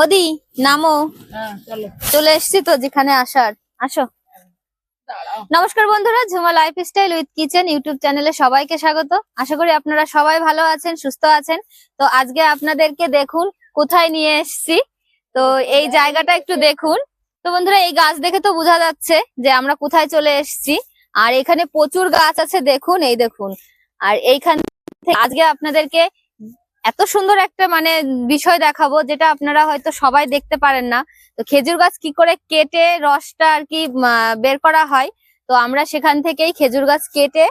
ওদি নামো। হ্যাঁ চলে। এসছি তো যেখানে আসার। আসো। নমস্কার বন্ধুরা Jhuma lifestyle with kitchen YouTube চ্যানেলে সবাইকে স্বাগত। আশা করি আপনারা সবাই ভালো আছেন সুস্থ আছেন। তো আজকে আপনাদেরকে দেখুন কোথায় নিয়ে এসেছি। তো এই জায়গাটা একটু দেখুন। তো বন্ধুরা এই গাছ দেখে তো বোঝা যাচ্ছে যে আমরা কোথায় চলে এসেছি। আর এখানে প্রচুর গাছ আছে দেখুন এই দেখুন। আর এইখান থেকে আজকে আপনাদেরকে এত সুন্দর একটা মানে বিষয় দেখাবো যেটা আপনারা হয়তো সবাই দেখতে পারেন না। তো খেজুর গাছ কি করে কেটে রসটা আর কি বের করা হয় তো আমরা সেখান থেকেই খেজুর গাছ কেটে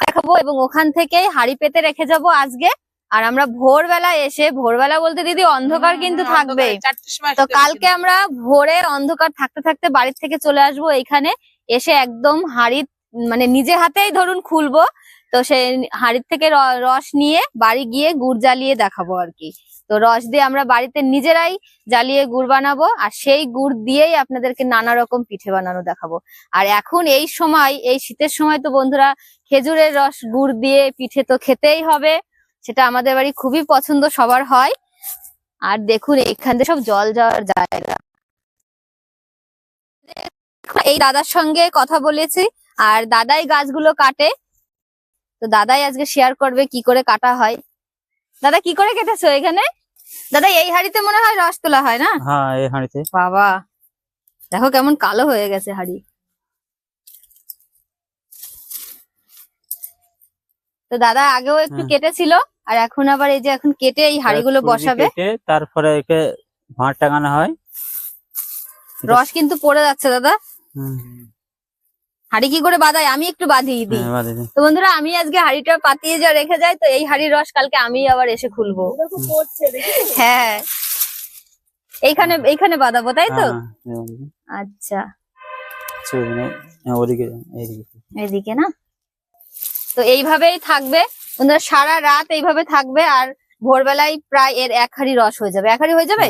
দেখাবো এবং ওখান থেকেই হাড়ি পেতে রেখে যাব আজকে। আর আমরা ভোরবেলা এসে ভোরবেলা বলতে দিদি অন্ধকার কিন্তু থাকবে তো কালকে আমরা ভোরে অন্ধকার থাকতে থাকতে বাড়ির থেকে চলে আসব এখানে এসে একদম হাড়ি মানে নিজে হাতেই ধরুন খুলবো। তো সেই হাড়ির থেকে রস নিয়ে বাড়ি গিয়ে গুড় জ্বালিয়ে দেখাবো আর কি। তো রস দিয়ে আমরা বাড়িতে নিজেরাই জ্বালিয়ে গুড় বানাবো আর সেই গুড় দিয়েই আপনাদেরকে নানা রকম পিঠে বানানো দেখাবো। আর এখন এই সময়, এই শীতের সময় তো বন্ধুরা, খেজুরের রস গুড় দিয়ে পিঠে তো খেতেই হবে, সেটা আমাদের বাড়ি খুবই পছন্দ, সবার হয়। আর দেখুন এখান থেকে সব জল যাওয়ার জায়গা। এই দাদার সঙ্গে কথা বলেছি, আর দাদাই গাছগুলো কাটে। তো দাদাই আজকে শেয়ার করবে কি করে কাটা হয়। দাদা কি করে কেটেছো এখানে? দাদা এই হাড়িতে মনে হয় রস তোলা হয় না? হ্যাঁ এই হাঁড়িতে। বাবা দেখো কেমন কালো হয়ে গেছে হাড়ি। তো দাদা আগেও একটু কেটেছিল আর এখন আবার এই যে এখন কেটে এই হাড়িগুলো বসাবে। তারপরে একে ভাঁড় টাঙানো হয়। রস কিন্তু পড়ে যাচ্ছে দাদা। হুম, হাড়ি কি করে বাঁধাই? আমি একটু বাঁধিয়ে দিই। হ্যাঁ, বাদে দিন। তো বন্ধুরা আমি আজকে হাড়িটা পাতিয়ে যা রেখে যাই তো এই হাড়ির রস কালকে আমি আবার এসে খুলবো। হ্যাঁ। এইখানে এইখানে বাঁধাবো তাই তো? হ্যাঁ, আচ্ছা। হ্যাঁ, এইদিকে। এদিকে না? তো এইভাবেই থাকবে। বন্ধুরা সারা রাত এইভাবে থাকবে আর ভোরবেলায় প্রায় এর এক হাড়ি রস হয়ে যাবে। এক হাড়ি হয়ে যাবে?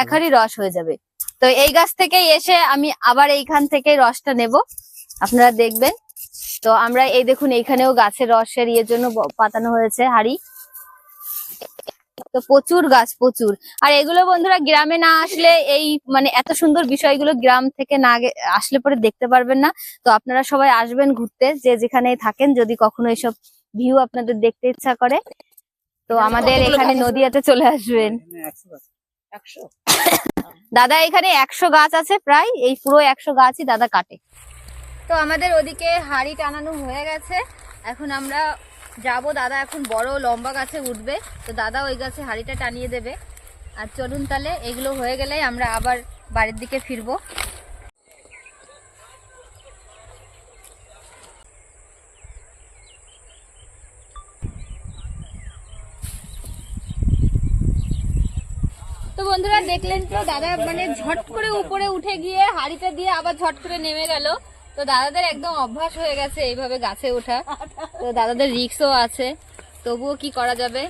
এক হাড়ি রস হয়ে যাবে। তো এই গাছ থেকেই এসে আমি আবার এইখান থেকে রসটা নেব। আপনারা দেখবেন। তো আমরা এই দেখুন এইখানেও গাছের রসের ইয়ের জন্য পাতানো হয়েছে হাড়ি। তো প্রচুর গাছ প্রচুর। আর এগুলো বন্ধুরা গ্রামে না আসলে এই মানে এত সুন্দর বিষয়গুলো গ্রাম থেকে না আসলে পরে দেখতে পারবেন না। তো আপনারা সবাই আসবেন ঘুরতে যে যেখানে থাকেন যদি কখনো এইসব ভিউ আপনাদের দেখতে ইচ্ছা করে। তো আমাদের এখানে নদিয়াতে চলে আসবেন। দাদা এখানে একশো গাছ আছে প্রায়। এই পুরো একশো গাছই দাদা কাটে। তো আমাদের ওদিকে হাড়ি টানানো হয়ে গেছে। এখন আমরা যাব। দাদা এখন বড় লম্বা গাছে উঠবে। তো দাদা ওই গাছে হাড়িটা টানিয়ে দেবে। আর চলুন তাহলে, এগুলো হয়ে গেলে আমরা আবার বাড়ির দিকে ফিরবো। তো বন্ধুরা, দেখলেন তো, দাদা মানে ঝট করে উপরে উঠে গিয়ে হাড়িটা দিয়ে আবার ঝট করে নেমে গেল। তো দাদাদের একদম অভ্যাস হয়ে গেছে এইভাবে গাছে ওঠা। তো দাদাদের রিক্সও আছে। তবুও কি করা যাবে?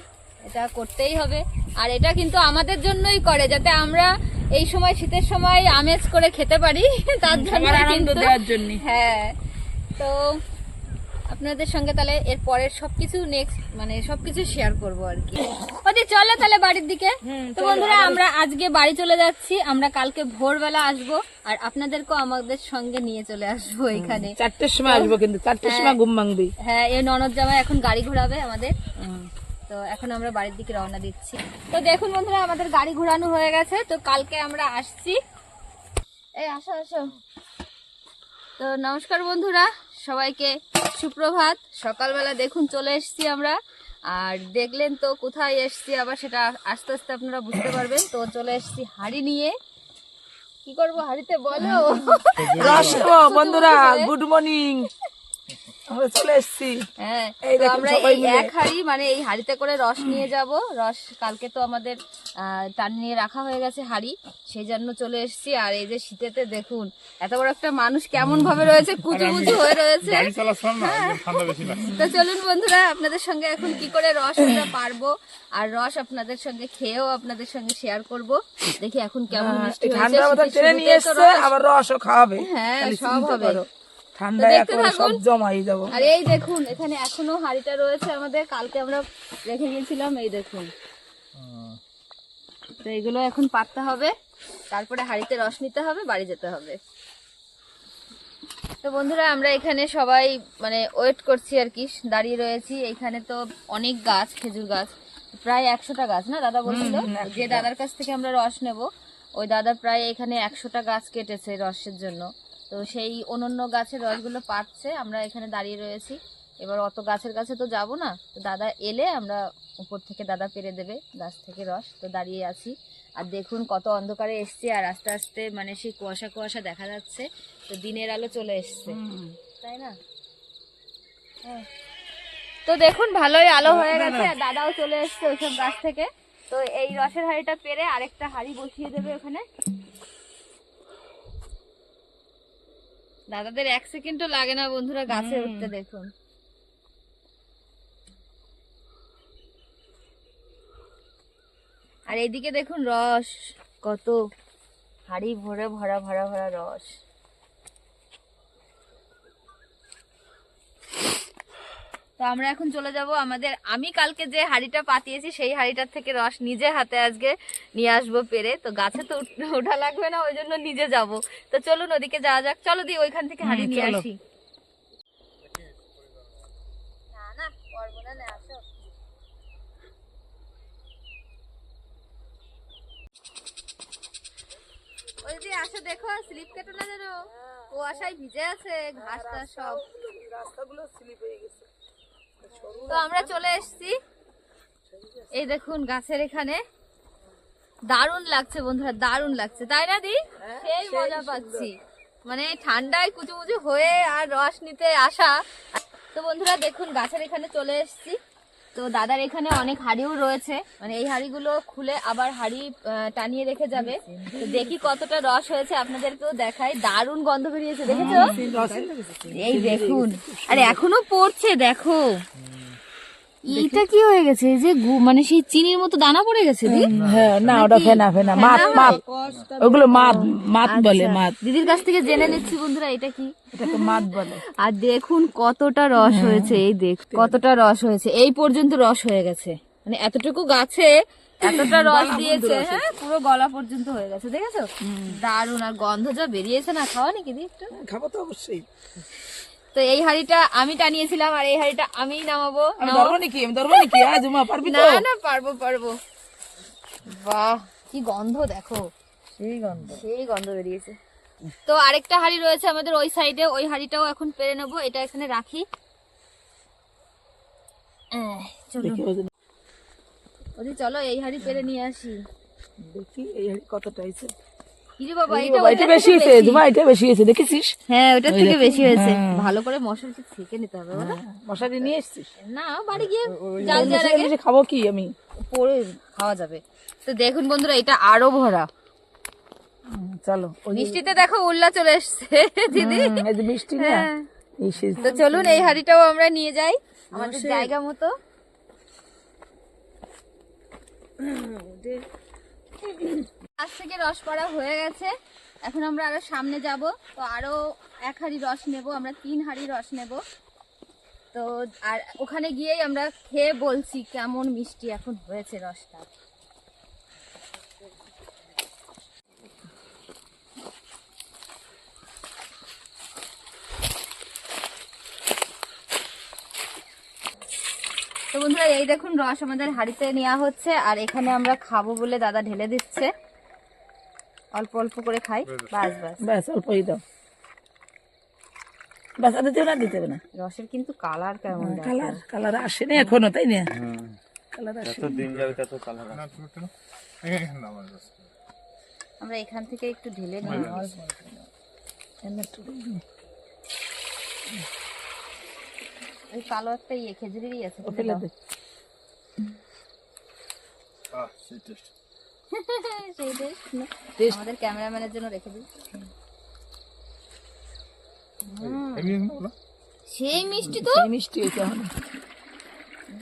এটা করতেই হবে। আর এটা কিন্তু আমাদের জন্যই করে যাতে আমরা এই সময় শীতের সময় আমেজ করে খেতে পারি। তার জন্য আনন্দ দেওয়ার জন্য হ্যাঁ। তো আপনাদের সঙ্গে তাহলে এর পরের সবকিছু নেক্সট মানে সবকিছু শেয়ার করব আর কি। ওদি চলো তাহলে বাড়ির দিকে। তো বন্ধুরা আমরা আজকে বাড়ি চলে যাচ্ছি। আমরা কালকে ভোরবেলা আসব আর আপনাদেরকেও আমাদের সঙ্গে নিয়ে চলে আসব এখানে। চারটের সময় আসব কিন্তু চারটের সময় ঘুম ভাঙবি। হ্যাঁ এই ননদ জামাই এখন গাড়ি ঘোরাবে আমাদের। তো এখন আমরা বাড়ির দিকে রওনা দিচ্ছি। তো দেখুন বন্ধুরা আমাদের গাড়ি ঘোরানো হয়ে গেছে। তো কালকে আমরা আসছি। এই আসো আসো। তো নমস্কার বন্ধুরা। সবাইকে সুপ্রভাত। সকালবেলা দেখুন চলে এসছি আমরা। আর দেখলেন তো কোথায় এসছি, আবার সেটা আস্তে আস্তে আপনারা বুঝতে পারবেন। তো চলে এসছি হাড়ি নিয়ে। কি করব হাড়িতে বলো? বন্ধুরা, গুড মর্নিং। আমরা চলে এসেছি। হ্যাঁ দেখুন আমরা এই এক হাড়ি মানে এই হাড়িতে করে রস নিয়ে যাব। রস কালকে তো আমাদের টানিয়ে রাখা হয়ে গেছে হাড়ি সেই জন্য চলে এসেছি। আর এই যে শীতেতে দেখুন এত বড় একটা মানুষ কেমন ভাবে রয়েছে। কুচু কুচু হয়ে। রয়েছে হ্যাঁ। তো চলুন বন্ধুরা আপনাদের সঙ্গে এখন কি করে রস আমরা পারব? আর রস আপনাদের সঙ্গে খেয়েও আপনাদের সঙ্গে শেয়ার করব। দেখি এখন কেমন মিষ্টি হয়েছে। আবার রসও খাওয়াবে। হ্যাঁ সব হবে। ঠান্ডায় দেখতে সব জমাই যাব। আর এই দেখুন এখানে এখনও হাড়িটা রয়েছে আমাদের। কালকে আমরা রেখে গিয়েছিলাম এই দেখুন। তো এগুলো এখন পাততে হবে। তারপরে হাঁড়িতে রস নিতে হবে বাড়ি যেতে হবে। তো বন্ধুরা আমরা এখানে সবাই মানে ওয়েট করছি আর কি দাঁড়িয়ে রয়েছি। এখানে তো অনেক গাছ খেজুর গাছ প্রায় একশোটা গাছ না দাদা বলছিল? যে দাদার কাছ থেকে আমরা রস নেব ওই দাদা প্রায় এখানে একশোটা গাছ কেটেছে রসের জন্য। তো সেই অনন্য গাছের রসগুলো পাচ্ছে আমরা এখানে দাঁড়িয়ে রয়েছি। এবার অত গাছের কাছে তো যাব না। তো দাদা এলে আমরা উপর থেকে দাদা পেরে দেবে গাছ থেকে রস। তো দাঁড়িয়ে আছি। আর দেখুন কত অন্ধকারে এসছে আর আস্তে আস্তে মানে সেই কুয়াশা কুয়াশা দেখা যাচ্ছে তো দিনের আলো চলে এসছে। তাই না? হ্যাঁ। তো দেখুন ভালোই আলো হয়ে গেছে আর দাদাও চলে এসছে ওইসব গাছ থেকে। তো এই রসের হাঁড়িটা পেরে আরেকটা হাঁড়ি বসিয়ে দেবে ওখানে। দাদাদের এক সেকেন্ডও লাগে না বন্ধুরা গাছে উঠতে দেখুন। আর এদিকে দেখুন রস কত হাড়ি ভরে ভরা ভরা ভরা রস। তো আমরা এখন চলে যাব আমাদের আমি কালকে যে হাড়িটা পাতিয়েছি সেই হাড়িটার থেকে রস নিজে হাতে আজকে নিয়ে আসব পেরে। তো গাছে তো ওঠা লাগবে না ওই জন্য নিজে যাব। তো চলুন ওদিকে যাওয়া যাক। চলো দি ওইখান থেকে হাড়ি নিয়ে আসি। না না পারব না না আসো। ওই আসো দেখো স্লিপ কেটে না যেন? কুয়াশায় ভিজে আছে ঘাস টাস সব। রাস্তাগুলো স্লিপ হয়ে গেছে। তো আমরা চলে এসছি। এই দেখুন গাছের এখানে। দারুণ লাগছে বন্ধুরা দারুণ লাগছে। তাই না দি? সেই মজা পাচ্ছি। মানে ঠান্ডায় কুচু কুচু হয়ে আর রস নিতে আসা। তো বন্ধুরা দেখুন গাছের এখানে চলে এসেছি। তো দাদার এখানে অনেক হাড়িও রয়েছে। মানে এই হাড়িগুলো খুলে আবার হাড়ি টানিয়ে রেখে যাবে। তো দেখি কতটা রস হয়েছে আপনাদেরকেও দেখাই। দারুণ গন্ধ বেরিয়েছে দেখেছ? এই দেখুন। আরে এখনও পড়ছে দেখো। এইটা কি হয়ে গেছে? যে গু- মানে সেই চিনির মতো দানা পড়ে গেছে দি? হ্যাঁ না ওটা ফেনা ফেনা। মাত মাত। ওগুলো মাত মাত বলে মাত। দিদির কাছ থেকে জেনে নিচ্ছি বন্ধুরা এটা কি? এটাকে মাত বলে। আর দেখুন কতটা রস হয়েছে এই দেখ কতটা রস হয়েছে। এই পর্যন্ত রস হয়ে গেছে। মানে এতটুকু গাছে এতটা রস দিয়েছে হ্যাঁ পুরো গলা পর্যন্ত হয়ে গেছে দেখেছ? দারুণ আর গন্ধ যা বেরিয়েছে না খাওয়া নাকি দি একটু? খাব তো অবশ্যই। তো এই হাড়িটা আমি টানিয়েছিলাম আর এই হাড়িটা আমি নামাবো ধরবো নাকি? আমি ধরবো নাকি? আজ মা পারবি না না পারব পারব। বাহ কি গন্ধ দেখো। সেই গন্ধ। সেই গন্ধ বেরিয়েছে। তো আরেকটা হাড়ি রয়েছে আমাদের ওই সাইডে। ওই হাড়িটাও এখন পেরে নেব। এটা এখানে রাখি। চলো। এই হাড়ি পেরে নিয়ে আসি। দেখি এই হাড়ি কতটা বাবা এটা বেশি হয়েছে জুমা এটা বেশি হয়েছে দেখেছিস? হ্যাঁ ওটার থেকে বেশি হয়েছে। হ্যাঁ। ভালো করে মশলাটা ছেঁকে নিতে হবে বলো? মশারি নিয়ে এসছিস? না বাড়ি গিয়ে জাল দেওয়ার আগে খাব কি আমি? পরে খাওয়া যাবে। তো দেখুন বন্ধুরা এটা আরও ভরা। চলো মিষ্টিতে দেখো উল্লা চলে এসছে দিদি। মিষ্টি না হ্যাঁ। তো চলুন এই হাড়িটাও আমরা নিয়ে যাই আমাদের জায়গা মতো। আজ থেকে রস পড়া হয়ে গেছে। এখন আমরা আরও সামনে যাব। তো আরও এক হাড়ি রস নেব, আমরা তিন হাড়ি রস নেব। তো আর ওখানে গিয়েই আমরা খেয়ে বলছি কেমন মিষ্টি এখন হয়েছে রসটা। বন্ধুরা এই দেখুন রস আমাদের হাঁড়িতে নেওয়া হচ্ছে আর এখানে আমরা খাব বলে দাদা ঢেলে দিচ্ছে। অল্প অল্প করে খাই। বাস বাস। ব্যাস অল্পই দাও। বাস আর দিতে না দিতে হবে না। রসের কিন্তু কালার কেমন দেখো। কালার কালার আসেনি এখনও তাই না? কালার আসে আমরা এখান থেকে একটু ঢেলে নিই। ওই কালো একটা ইয়ে খেজুরেরই আছে ফেলে দে। সেই আমাদের ক্যামেরাম্যানের জন্য রেখে দিই। সেই মিষ্টি তো? মিষ্টি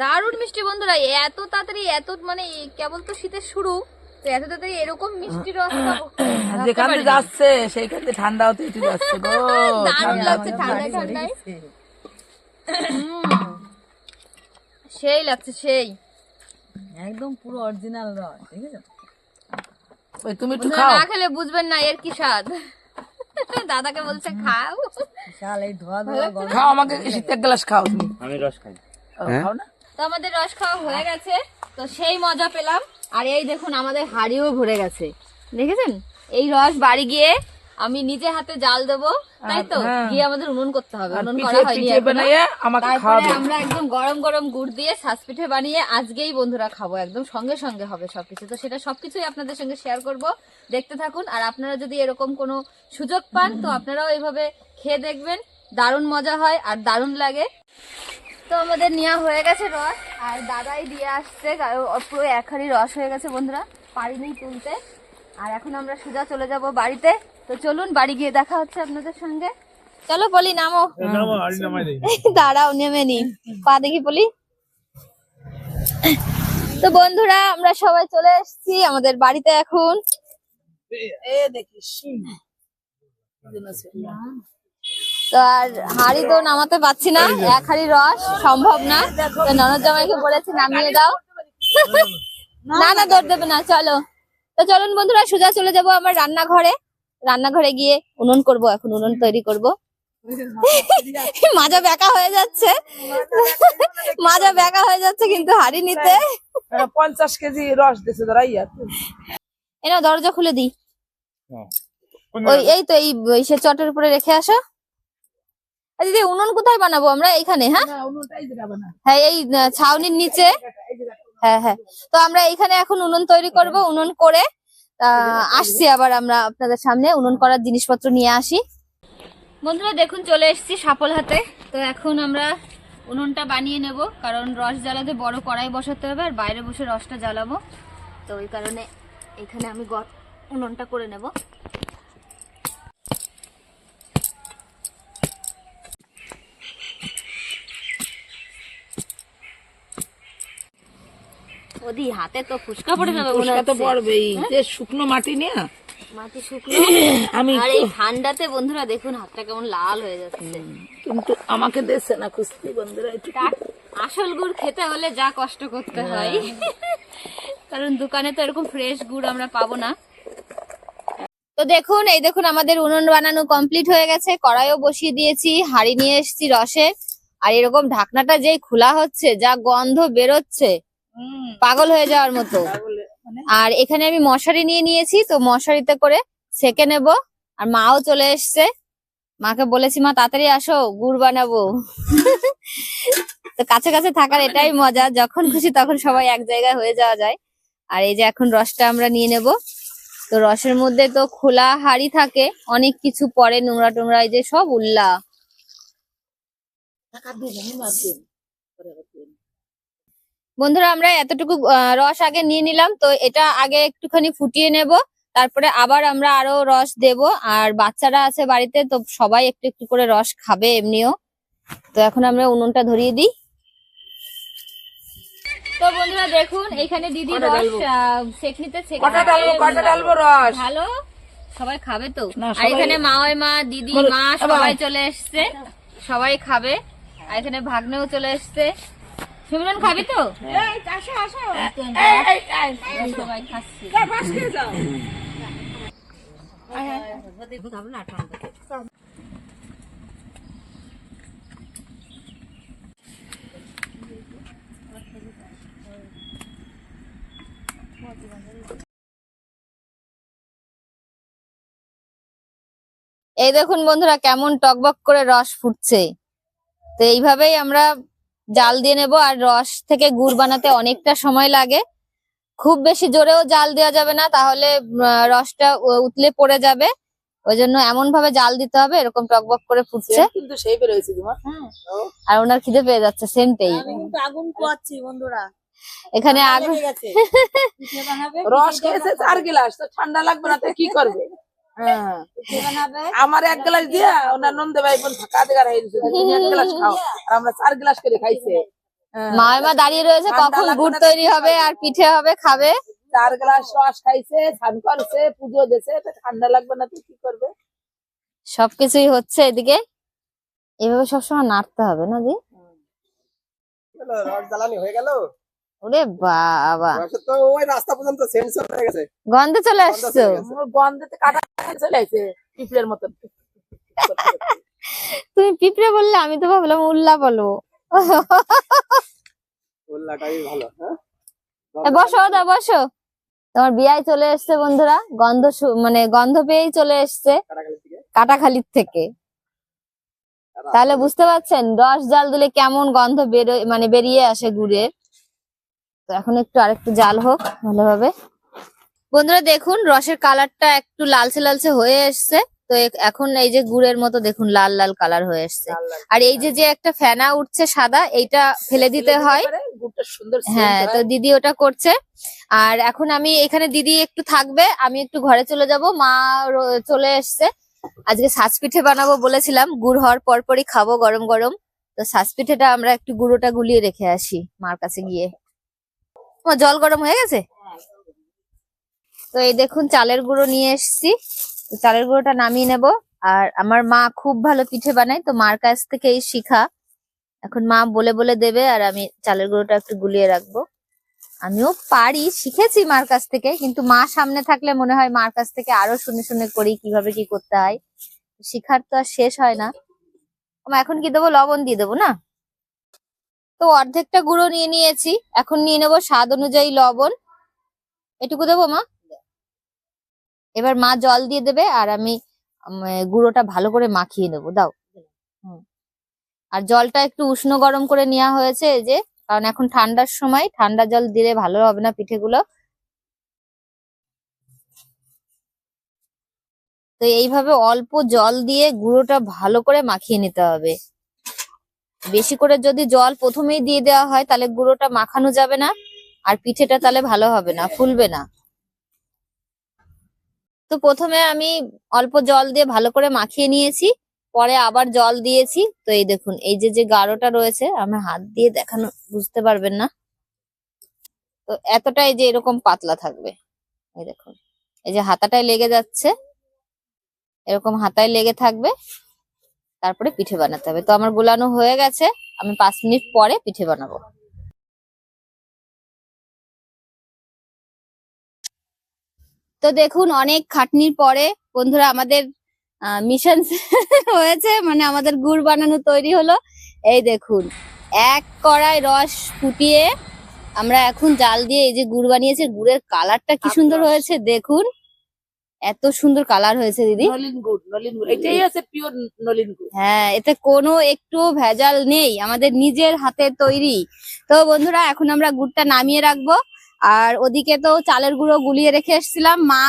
দারুণ মিষ্টি বন্ধুরা এত তাড়াতাড়ি এত মানে কেবল তো শীতের শুরু তো এত তাড়াতাড়ি এরকম মিষ্টি রস যেখান। যাচ্ছে সেইখান ঠান্ডা হতে যাচ্ছে গো। ঠান্ডা লাগছে। ঠান্ডায়। সেই লাগছে সেই। একদম পুরো অরিজিনাল রস ঠিক আছে ওই তুমি একটু খাও। না খেলে বুঝবেন না এর কি স্বাদ। দাদাকে বলছে খাও। খাও আমাকে শীত এক গ্লাস খাও তুমি। আমি রস খাই। খাও না? তো আমাদের রস খাওয়া হয়ে গেছে। তো সেই মজা পেলাম। আর এই দেখুন আমাদের হাড়িও ভরে গেছে। দেখেছেন? এই রস বাড়ি গিয়ে আমি নিজে হাতে জাল দেবো তাই তো? হ্যাঁ। গিয়ে আমাদের উনুন করতে হবে। উনুন করা হয়নি তারপরে আমরা একদম গরম গরম গুড় দিয়ে সাজ পিঠে বানিয়ে আজকেই বন্ধুরা খাব। একদম সঙ্গে সঙ্গে হবে সবকিছু। তো সেটা সবকিছুই আপনাদের সঙ্গে শেয়ার করব। দেখতে থাকুন। আর আপনারা যদি এরকম কোনো সুযোগ পান তো আপনারাও এইভাবে খেয়ে দেখবেন। দারুণ মজা হয় আর দারুণ লাগে। তো আমাদের নেওয়া হয়ে গেছে রস। আর দাদাই দিয়ে আসছে। পুরো এক হাঁড়ি রস হয়ে গেছে বন্ধুরা। পারিনি তুলতে। আর এখন আমরা সোজা চলে যাব বাড়িতে। তো চলুন বাড়ি গিয়ে দেখা হচ্ছে আপনাদের সঙ্গে। চলো বলি নামো। দাঁড়াও নেমে নি। পা দেখি বলি। তো বন্ধুরা আমরা সবাই চলে এসেছি আমাদের বাড়িতে এখন। তো আর হাড়ি তো নামাতে পাচ্ছি না এক হাড়ি রস সম্ভব না। তো ননদ জামাইকে বলেছি নামিয়ে দাও। না না দৌড় দেবে না চলো। তো চলুন বন্ধুরা সোজা চলে যাব আমার রান্নাঘরে। রান্নাঘরে গিয়ে উনুন করব এখন উনুন তৈরি করব। মাজা বেকা হয়ে যাচ্ছে। মাজা বেকা হয়ে যাচ্ছে কিন্তু হাড়ি নিতে। পঞ্চাশ কেজি রস দিছে ধরা ইয়া এনা দরজা খুলে দিই। হ্যাঁ। ওই এই তো এই সে চটের উপরে রেখে আসো। দিদি উনুন কোথায় বানাবো আমরা? এখানে হ্যাঁ? হ্যাঁ এই ছাউনির নিচে। হ্যাঁ হ্যাঁ। তো আমরা এখানে এখন উনুন তৈরি করব উনুন করে আসছি আবার আমরা আপনাদের সামনে উনুন করার জিনিসপত্র নিয়ে আসি। বন্ধুরা দেখুন চলে এসেছি সাপল হাতে। তো এখন আমরা উনুনটা বানিয়ে নেব কারণ রস জ্বালাতে বড় কড়াই বসাতে হবে আর বাইরে বসে রসটা জ্বালাবো। তো ওই কারণে এখানে আমি গ- উনুনটা করে নেব। ওদি হাতে তো ফুসকা পড়ে যাবে ফুসকা তো পড়বেই। যে শুকনো মাটি নিয়ে। মাটি শুকনো? আমি আর এই ঠান্ডাতে বন্ধুরা দেখুন হাতটা কেমন লাল হয়ে যাচ্ছে। কিন্তু আমাকে দেশে না কুস্তি বন্ধুরা আসল গুড় খেতে হলে যা কষ্ট করতে হয়। কারণ দোকানে তো এরকম ফ্রেশ গুড় আমরা পাবো না। তো দেখুন এই দেখুন আমাদের উনুন বানানো কমপ্লিট হয়ে গেছে। কড়াইও বসিয়ে দিয়েছি হাঁড়ি নিয়ে এসেছি রসে। আর এরকম ঢাকনাটা যেই খোলা হচ্ছে যা গন্ধ বেরোচ্ছে পাগল হয়ে যাওয়ার মতো। মানে? আর এখানে আমি মশারি নিয়ে নিয়েছি তো মশারিতে করে সেকে নেব। আর মাও চলে এসছে। মাকে বলেছি মা তাড়াতাড়ি আসো গুড় বানাবো। তো কাছে কাছে থাকার এটাই মজা। যখন খুশি তখন সবাই এক জায়গায় হয়ে যাওয়া যায়। আর এই যে এখন রসটা আমরা নিয়ে নেব। তো রসের মধ্যে তো খোলা হাড়ি থাকে অনেক কিছু পরে নোংরা টোংরা এই যে সব উল্লা। বন্ধুরা আমরা এতটুকু আহ, রস আগে নিয়ে নিলাম। তো এটা আগে একটুখানি ফুটিয়ে নেব। তারপরে আবার আমরা আরও রস দেব। আর বাচ্চারা আছে বাড়িতে তো সবাই একটু একটু করে রস খাবে এমনিও। তো এখন আমরা উনুনটা ধরিয়ে দিই। তো বন্ধুরা দেখুন এখানে দিদি রস সেকনিতে ভালো? সবাই খাবে তো? আর এখানে মা মা দিদি মা সবাই চলে এসছে। সবাই খাবে। আর এখানে ভাগ্নেও চলে এসছে। সিমরন খাবি তো সবাই খাচ্ছি এই দেখুন বন্ধুরা কেমন টকবক করে রস ফুটছে তো এইভাবেই আমরা জাল দিয়ে নেব আর রস থেকে গুড় বানাতে অনেকটা সময় লাগে। খুব বেশি জোরেও জাল দেওয়া যাবে না তাহলে রসটা উ- উতলে পড়ে যাবে। ওই জন্য এমন ভাবে জাল দিতে হবে এরকম টকবক করে ফুটছে। কিন্তু সেই বেরোয়েছে তোমার আর ওনার খিদে পেয়ে যাচ্ছে সেমটাই আগুন পোয়াচ্ছি বন্ধুরা। এখানে আগুন রস খেয়েছে চার গ্লাস তো ঠান্ডা লাগবে না তো কি করবে? আমার এক গ্লাস দিয়া ওনার নন্দে ভাই বোন হয়ে গেছে। এক গ্লাস খাও। আর আমরা চার গ্লাস করে খাইছে। হ্যাঁ। মা মা দাঁড়িয়ে রয়েছে কখন গুড় তৈরি হবে? আর পিঠে হবে খাবে? চার গ্লাস রস খাইছে স্নান করছে পুজো দিছে তো ঠান্ডা লাগবে না তুই কি করবে? সবকিছুই হচ্ছে এদিকে। এভাবে সবসময় নাড়তে হবে না দি রস জ্বালানি হয়ে গেল। ওরে বাবা। তো ওই রাস্তা পর্যন্ত সেন্সর হয়ে গেছে। গন্ধ চলে। ওর গন্ধেতে কাটা চলে আসে পিঁপড়ের মতন। তুমি পিঁপড়ে বললে আমি তো ভাবলাম উল্লা বলব উল্লাটাই ভালো হ্যাঁ? বসো দা বসো। তোমার বিয়ায় চলে এসছে বন্ধুরা। গন্ধ মানে গন্ধ পেয়েই চলে এসছে কাটাখালির থেকে। তাহলে বুঝতে পারছেন রস জাল দিলে কেমন গন্ধ বেরোয় মানে বেরিয়ে আসে গুড়ের। তো এখন একটু আরেকটু জাল হোক ভালোভাবে। বন্ধুরা দেখুন রসের কালারটা একটু লালচে লালচে হয়ে এসছে। তো এখন এই যে গুড়ের মতো দেখুন লাল লাল কালার হয়ে এসছে। আর এই যে যে একটা ফেনা উঠছে সাদা এইটা ফেলে দিতে হয়। হ্যাঁ তো দিদি ওটা করছে। আর এখন আমি এখানে দিদি একটু থাকবে আমি একটু ঘরে চলে যাব। মা চলে এসছে। আজকে সাজ পিঠে বানাবো বলেছিলাম গুড় হওয়ার পরপরই খাব গরম গরম। তো সাজ পিঠেটা আমরা একটু গুঁড়োটা গুলিয়ে রেখে আসি মার কাছে গিয়ে। জল গরম হয়ে গেছে? তো এই দেখুন চালের গুঁড়ো নিয়ে এসেছি। চালের গুঁড়োটা নামিয়ে নেব। আর আমার মা খুব ভালো পিঠে বানায় তো মার কাছ থেকেই শিখা। এখন মা বলে বলে দেবে আর আমি চালের গুঁড়োটা একটু গুলিয়ে রাখব। আমিও পারি শিখেছি মার কাছ থেকে কিন্তু মা সামনে থাকলে মনে হয় মার কাছ থেকে আরও শুনে শুনে করি কীভাবে কি করতে হয়। শিখার তো আর শেষ হয় না। এখন কি দেবো? লবণ দিয়ে দেবো না? তো অর্ধেকটা গুঁড়ো নিয়ে নিয়েছি। এখন নিয়ে নেব স্বাদ অনুযায়ী লবণ। এটুকু দেবো মা? এবার মা জল দিয়ে দেবে আর আমি গুঁড়োটা ভালো করে মাখিয়ে নেব। দাও। আর জলটা একটু উষ্ণ গরম করে নেওয়া হয়েছে এই যে, কারণ এখন ঠান্ডার সময়, ঠান্ডা জল দিলে ভালো হবে না পিঠেগুলো। তো এইভাবে অল্প জল দিয়ে গুঁড়োটা ভালো করে মাখিয়ে নিতে হবে। বেশি করে যদি জল প্রথমেই দিয়ে দেওয়া হয়, তাহলে গুঁড়োটা মাখানো যাবে না, আর পিঠেটা তাহলে ভালো হবে না, ফুলবে না। তো প্রথমে আমি অল্প জল দিয়ে ভালো করে মাখিয়ে নিয়েছি, পরে আবার জল দিয়েছি। তো এই দেখুন, এই যে যে গাঢ়টা রয়েছে আমি হাত দিয়ে দেখানো, বুঝতে পারবেন না। তো এতটাই যে এরকম পাতলা থাকবে। এই দেখুন, এই যে হাতাটায় লেগে যাচ্ছে, এরকম হাতায় লেগে থাকবে। তারপরে পিঠে বানাতে হবে। তো আমার গোলানো হয়ে গেছে আমি পাঁচ মিনিট পরে পিঠে বানাবো। তো দেখুন অনেক খাটনির পরে বন্ধুরা আমাদের মিশন হয়েছে মানে আমাদের গুড় বানানো তৈরি হলো। এই দেখুন এক কড়াই রস ফুটিয়ে আমরা এখন জাল দিয়ে এই যে গুড় বানিয়েছে গুড়ের কালারটা কি সুন্দর হয়েছে দেখুন। এত সুন্দর কালার হয়েছে দিদি। নলিন গুড় নলিন গুড়। এটাই আছে পিওর নলিন গুড়। হ্যাঁ এতে কোনো একটু ভেজাল নেই আমাদের নিজের হাতে তৈরি। তো বন্ধুরা এখন আমরা গুড়টা নামিয়ে রাখব। আর ওদিকে তো চালের গুঁড়ো গুলিয়ে রেখে এসেছিলাম। মা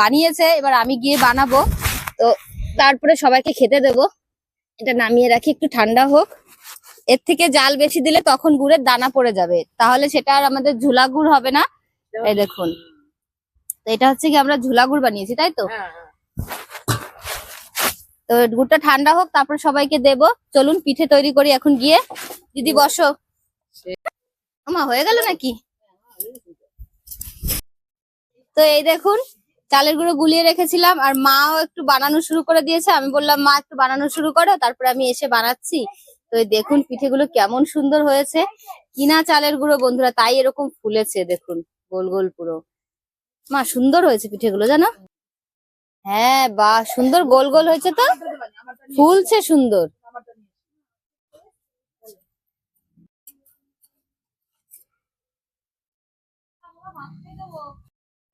বানিয়েছে এবার আমি গিয়ে বানাবো। তো তারপরে সবাইকে খেতে দেবো। এটা নামিয়ে রাখি একটু ঠান্ডা হোক। এর থেকে জাল বেশি দিলে তখন গুড়ের দানা পড়ে যাবে। তাহলে সেটা আর আমাদের ঝুলা গুড় হবে না। এই দেখুন। তো এটা হচ্ছে কি আমরা ঝুলা গুড় বানিয়েছি তাই তো? হ্যাঁ হ্যাঁ। তো গুড়টা ঠান্ডা হোক তারপর সবাইকে দেব। চলুন পিঠে তৈরি করি এখন গিয়ে। দিদি বসো। আমা হয়ে গেল নাকি? তো এই দেখুন চালের গুঁড়ো গুলিয়ে রেখেছিলাম আর মাও একটু বানানো শুরু করে দিয়েছে। আমি বললাম মা একটু বানানো শুরু করো তারপরে আমি এসে বানাচ্ছি। তো দেখুন পিঠেগুলো কেমন সুন্দর হয়েছে। কিনা চালের গুঁড়ো বন্ধুরা তাই এরকম ফুলেছে দেখুন গোল গোল পুরো। মা, সুন্দর হয়েছে পিঠেগুলো, জানো? হ্যাঁ বাহ সুন্দর, গোল গোল হয়েছে তো? ফুলছে সুন্দর।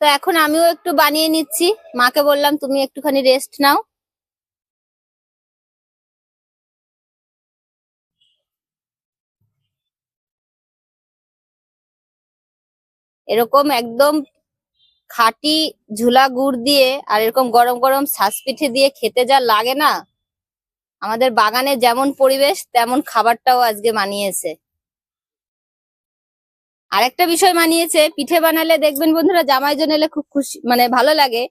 তো এখন আমিও একটু বানিয়ে নিচ্ছি। মাকে বললাম, তুমি একটুখানি রেস্ট নাও। এরকম একদম খাঁটি ঝুলা গুড় দিয়ে আর এরকম গরম গরম পিঠে দিয়ে খেতে যা লাগে না, আমাদের বাগানে যেমন পরিবেশ, তেমন খাবারটাও আজকে মানিয়েছে। আরেকটা বিষয় মানিয়েছে, পিঠে বানালে দেখবেন বন্ধুরা জামাই জন এলে খুব খুশি মানে ভালো লাগে।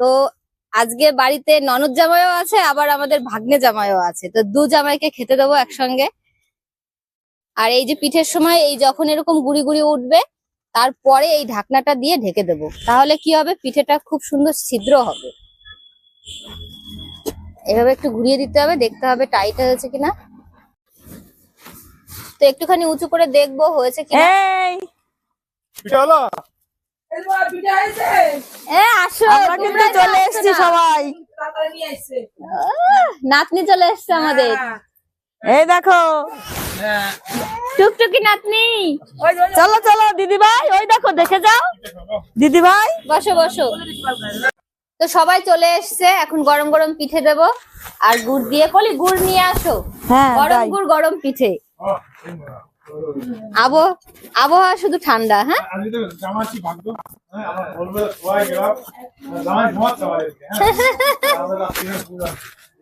তো আজকে বাড়িতে ননদ জামাইও আছে, আবার আমাদের ভাগ্নে জামাইও আছে। তো দু জামাইকে খেতে দেবো একসঙ্গে। আর এই যে পিঠের সময় এই যখন এরকম গুড়ি গুড়ি উঠবে তারপরে এই ঢাকনাটা দিয়ে ঢেকে দেব। তাহলে কি হবে? পিঠেটা খুব সুন্দর ছিদ্র হবে। এভাবে একটু ঘুরিয়ে দিতে হবে দেখতে হবে টাইট হয়েছে কিনা। তো একটুখানি উঁচু করে দেখব হয়েছে আসছে নাতনি চলে এসছে আমাদের। হ্যাঁ। এই দেখো। হ্যাঁ। টুকটুকি নাতনি। চলো চলো দিদি ভাই ওই দেখো দেখে যাও। দিদি ভাই। বসো বসো। তো সবাই চলে এসছে এখন গরম গরম পিঠে দেব। আর গুড় দিয়ে কলি গুড় নিয়ে আসো। হ্যাঁ গরম গুড় গরম পিঠে। আবো আবহাওয়া শুধু ঠান্ডা হ্যাঁ? আজকে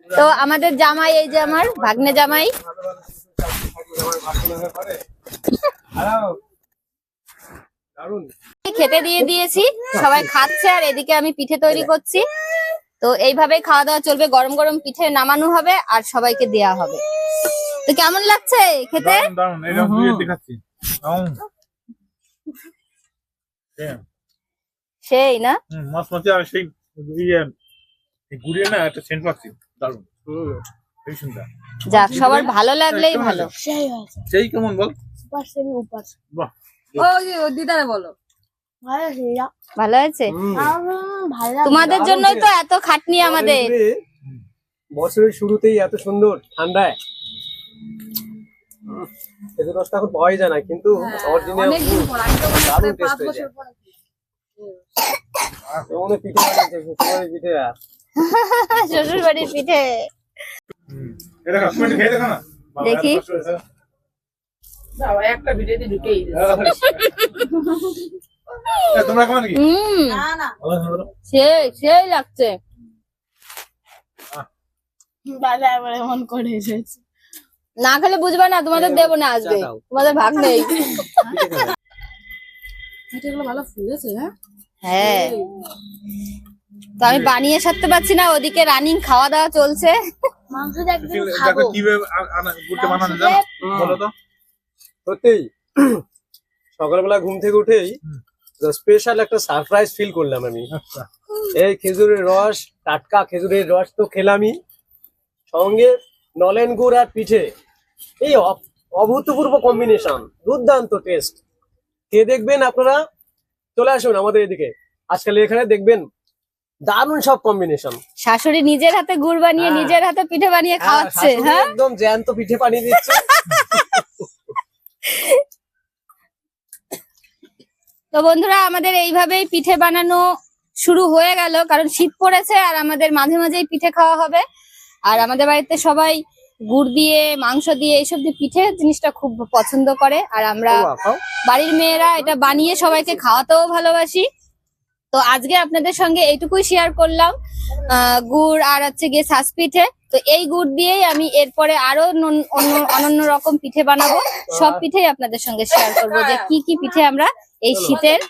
তো আমাদের জামাই এই যে আমার ভাগ্নে জামাই। খেতে দিয়ে দিয়েছি সবাই খাচ্ছে আর এদিকে আমি পিঠে তৈরি করছি। তো এইভাবেই খাওয়া দাওয়া চলবে গরম গরম পিঠে নামানো হবে আর সবাইকে দেয়া হবে। তো কেমন লাগছে খেতে? হ্যাঁ সেই না? হুম, মাছ আর সেই ইয়ে গুড়িয়ে না একটা সেন্ট পাচ্ছি। দারুণ এই সুন্দর যাক সবার ভালো লাগলেই ভালো। সেই কেমন বল? বাহ। ওই যে, ওর দিদারে বলো। ভালো আছে তোমাদের জন্যই তো এত খাটনি আমাদের। বছরের শুরুতেই এত সুন্দর ঠান্ডায়। উম, খেজুর রসটা এখন পাওয়াই যায় না কিন্তু অরিজিনাল দারুণ হয় হয়েছে। বছর পর। পিঠে বানিয়েছে পিঠে। শ্বশুর বাড়ির পিঠে দেখো একটা ভিডিওতে ঢুকেই তোমরা কেমন কি না সেই সেই লাগছে। দাদা এবার এমন করে এসেছে। না খেলে বুঝবে না তোমাদের দেবো না দাও। তোমাদের ভাগ নেই। ভালো ফুলেছে হ্যাঁ? হ্যাঁ। তো আমি বানিয়ে সারতে পারছি না ওদিকে রানিং খাওয়া দাওয়া চলছে। মাংসটা একদিন খাব। কীভাবে গুড়টা বানানো জানো? বলো তো। সত্যিই সকালবেলা ঘুম থেকে উঠেই স্পেশাল একটা সারপ্রাইজ ফিল করলাম আমি। আচ্ছা। এই খেজুরের রস টাটকা খেজুরের রস তো খেলামই। সঙ্গে নলেন গুড় আর পিঠে। এই অভূতপূর্ব কম্বিনেশন দুর্দান্ত টেস্ট কে দেখবেন আপনারা চলে আসুন আমাদের এদিকে। আজকাল এখানে দেখবেন দারুণ সব কম্বিনেশন শাশুড়ি নিজের হাতে গুড় বানিয়ে হ্যাঁ। নিজের হাতে পিঠে বানিয়ে খাওয়াচ্ছে হ্যাঁ? একদম জ্যান্ত পিঠে পানি দিচ্ছে। তো বন্ধুরা আমাদের এইভাবেই পিঠে বানানো শুরু হয়ে গেল কারণ শীত পড়েছে আর আমাদের মাঝে মাঝেই পিঠে খাওয়া হবে। আর আমাদের বাড়িতে সবাই গুড় দিয়ে মাংস দিয়ে এইসব দিয়ে পিঠে জিনিসটা খুব পছন্দ করে। আর আমরা বাড়ির মেয়েরা এটা বানিয়ে সবাইকে খাওয়াতেও ভালোবাসি। তো আজকে আপনাদের সঙ্গে এইটুকুই শেয়ার করলাম। গুড় আর হচ্ছে গিয়ে শ্বাস পিঠে তো এই গুড় দিয়েই আমি এরপরে আরও অনন্য রকম পিঠে বানাবো। সব পিঠেই আপনাদের সঙ্গে শেয়ার করব যে কি কি পিঠে আমরা এই শীতের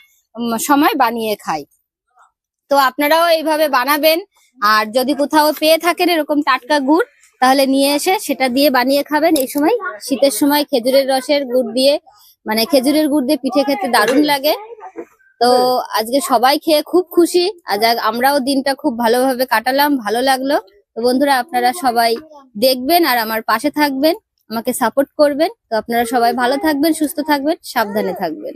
সময় বানিয়ে খাই। তো আপনারাও এইভাবে বানাবেন। আর যদি কোথাও পেয়ে থাকেন এরকম টাটকা গুড়, তাহলে নিয়ে এসে সেটা দিয়ে বানিয়ে খাবেন। এই সময় শীতের সময় খেজুরের রসের গুড় দিয়ে মানে খেজুরের গুড় দিয়ে পিঠে খেতে দারুণ লাগে। তো আজকে সবাই খেয়ে খুব খুশি। আজ আজ আমরাও দিনটা খুব ভালোভাবে কাটালাম ভালো লাগল। তো বন্ধুরা আপনারা সবাই দেখবেন আর আমার পাশে থাকবেন আমাকে সাপোর্ট করবেন। তো আপনারা সবাই ভালো থাকবেন সুস্থ থাকবেন সাবধানে থাকবেন।